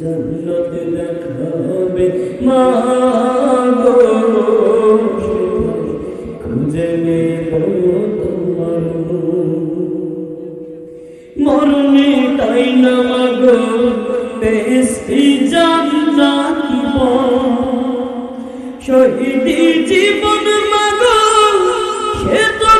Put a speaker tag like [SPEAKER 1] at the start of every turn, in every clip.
[SPEAKER 1] জন্নতে দেখাবে মা গো। খুঁজে নেব তোমার। মরণে তাই না মাগো বেশি জানা কি শহীদি জীবন মাগো সে তো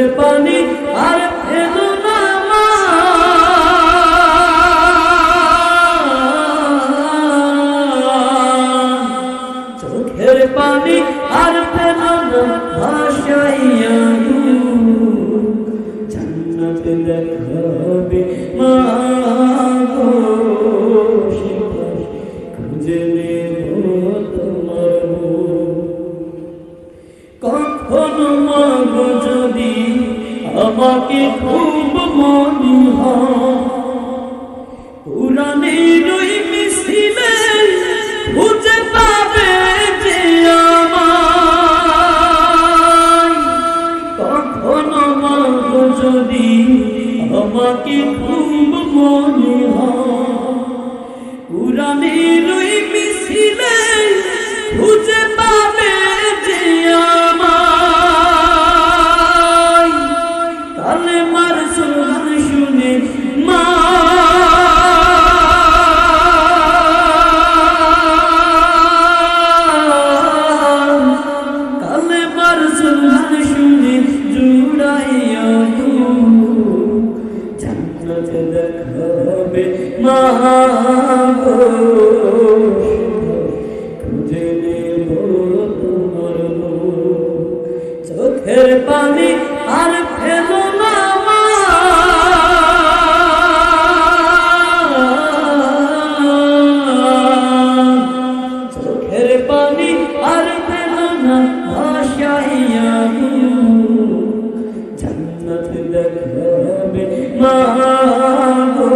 [SPEAKER 1] চোখের পানি আর ফেলো না মা। চোখের পানি আর ফেলো না ভাসাইয়া খুব মনে পুরাণের ওই মিছিলে খুঁজে পাবে যে আমায় কখনো মাগ যদি আমাকে খুব মনে হয়। পুরাণের আর ফেলো না চোখের পানি আর ফেলো না ভাসাইয়া জান্নাত দেখাবে মা গো।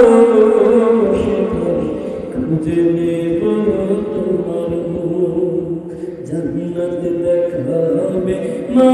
[SPEAKER 1] সেখানে খুঁজে নেব তোমার জান্নাত দেখাবে মা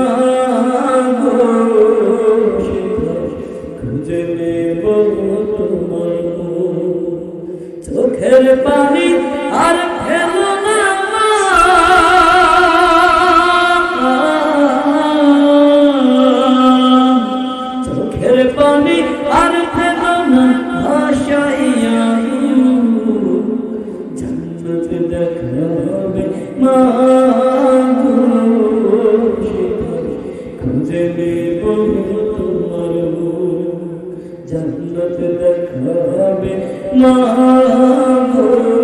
[SPEAKER 1] আল্লাহ